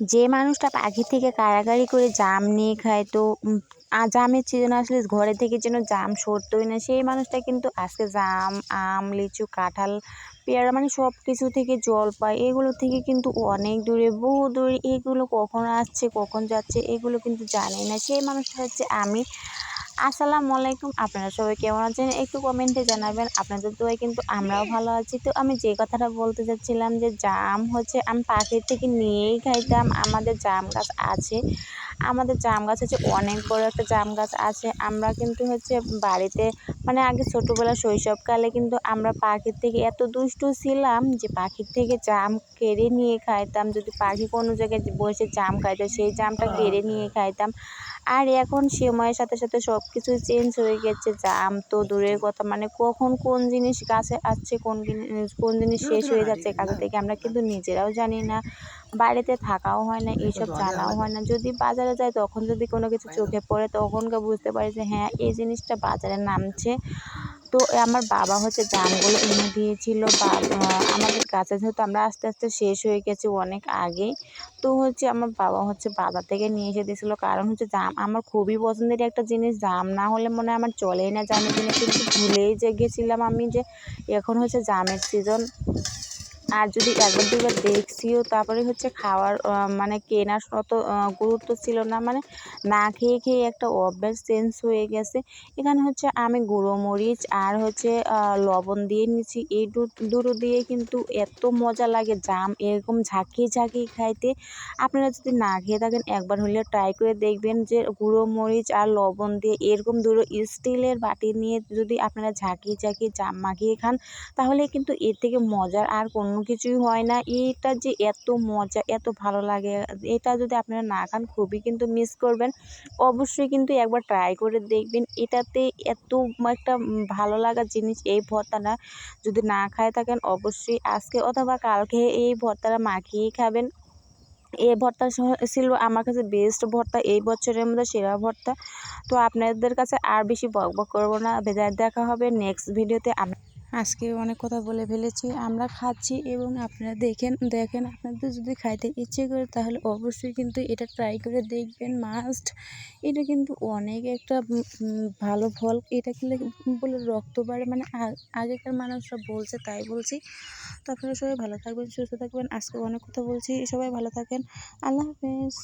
যে মানুষটা পাখি থেকে কাড়াকাড়ি করে জাম নিয়ে খায় তো জামের সিজন আসলে ঘরে থেকে যেন জাম সরতোই না, সেই মানুষটা কিন্তু আজকে জাম, আম, লিচু, কাঁঠাল, পেয়ারা মানে সব কিছু থেকে জল পায়। এগুলো থেকে কিন্তু অনেক দূরে, বহু দূরে। এগুলো কখন আসছে, কখন যাচ্ছে, এগুলো কিন্তু জানে না। সেই মানুষটা হচ্ছে আমি। আসসালামু আলাইকুম। আপনারা সবাই কেমন আছেন? একটু কমেন্টে জানাবেন। আপনাদের দোয়ায় কিন্তু আমরাও ভালো আছি। তো আমি যে কথাটা বলতে চাচ্ছিলাম যে জাম হচ্ছে আমি পাখির থেকে নিয়েই খাইতাম। আমাদের জাম গাছ আছে। আমাদের জাম গাছ হচ্ছে অনেক বড় একটা জাম গাছ আছে। আমরা কিন্তু হচ্ছে বাড়িতে মানে আগে ছোটোবেলা শৈশবকালে কিন্তু আমরা পাখির থেকে এত দুষ্টু ছিলাম যে পাখির থেকে জাম কেড়ে নিয়ে খাইতাম। যদি পাখি কোনো জায়গায় বসে জাম খাইতো সেই জামটা কেড়ে নিয়ে খাইতাম। আর এখন সময়ের সাথে সাথে সব কিছু চেঞ্জ হয়ে গেছে জাম তো দূরের কথা। মানে কখন কোন জিনিস গাছে আসছে কোন জিনিস কোন জিনিস শেষ হয়ে যাচ্ছে কাছে থেকে আমরা কিন্তু নিজেরাও জানি না। বাড়িতে থাকাও হয় না এইসব জানাও হয় না। যদি বাজারে যায় তখন যদি কোনো কিছু চোখে পড়ে তখনকে বুঝতে পারি যে হ্যাঁ এই জিনিসটা বাজারে নামছে। তো আমার বাবা হচ্ছে জামগুলো এনে দিয়েছিল বা আমাদের গাছে যেহেতু আমরা আস্তে আস্তে শেষ হয়ে গেছি অনেক আগে, তো হচ্ছে আমার বাবা হচ্ছে বাজার থেকে নিয়ে এসে দিয়েছিলো। কারণ হচ্ছে জাম, আমার খুবই পছন্দের একটা জিনিস, জাম না হলে মনে হয় আমার চলেই না। জামের জিনিস কিন্তু ভুলেই যে গেছিলাম আমি যে, এখন হচ্ছে জামের সিজন আর যদি একবার দুবার দেখছিও, তারপরে হচ্ছে খাওয়ার মানে কেনার অত গুরুত্ব ছিল না। মানে না খেয়ে খেয়ে একটা অভ্যাস চেঞ্জ হয়ে গেছে। এখানে হচ্ছে আমি গুঁড়ো মরিচ আর হচ্ছে লবণ দিয়ে নিচ্ছি। এই দুটো দিয়ে কিন্তু এত মজা লাগে জাম, এরকম ঝাঁকিয়ে ঝাঁকিয়ে খাইতে। আপনারা যদি না খেয়ে থাকেন, একবার হলে ট্রাই করে দেখবেন যে গুঁড়ো মরিচ আর লবণ দিয়ে এরকম দুটো স্টিলের বাটি নিয়ে যদি আপনারা ঝাঁকিয়ে ঝাঁকিয়ে জাম মাখিয়ে খান, তাহলে কিন্তু এর থেকে মজার আর কোনো কোনো কিছুই হয় না। এইটা যে এত মজা, এত ভালো লাগে, এটা যদি আপনারা না খান, খুবই কিন্তু মিস করবেন। অবশ্যই কিন্তু একবার ট্রাই করে দেখবেন। এটাতে এত একটা ভালো লাগার জিনিস, এই ভর্তাটা যদি না খায় থাকেন, অবশ্যই আজকে অথবা কালকে এই ভর্তাটা মাখিয়েই খাবেন। এই ভর্তা ছিল আমার কাছে বেস্ট ভর্তা এই বছরের মধ্যে সেরা ভর্তা। তো আপনাদের কাছে আর বেশি বক বক করব না। দেখা হবে নেক্সট ভিডিওতে আজকে অনেক কথা বলে ফেলেছি। আমরা খাচ্ছি এবং আপনারা দেখেন দেখেন, আপনাদের যদি খাইতে ইচ্ছে করে তাহলে অবশ্যই কিন্তু এটা ট্রাই করে দেখবেন মাস্ট এটা কিন্তু অনেক একটা ভালো ফল। এটা খেলে বলে রক্ত বাড়ে মানে আগেকার মানুষরা বলছে, তাই বলছি। তো আপনারা সবাই ভালো থাকবেন, সুস্থ থাকবেন। আজকে অনেক কথা বলছি, সবাই ভালো থাকেন। আল্লাহ হাফেজ।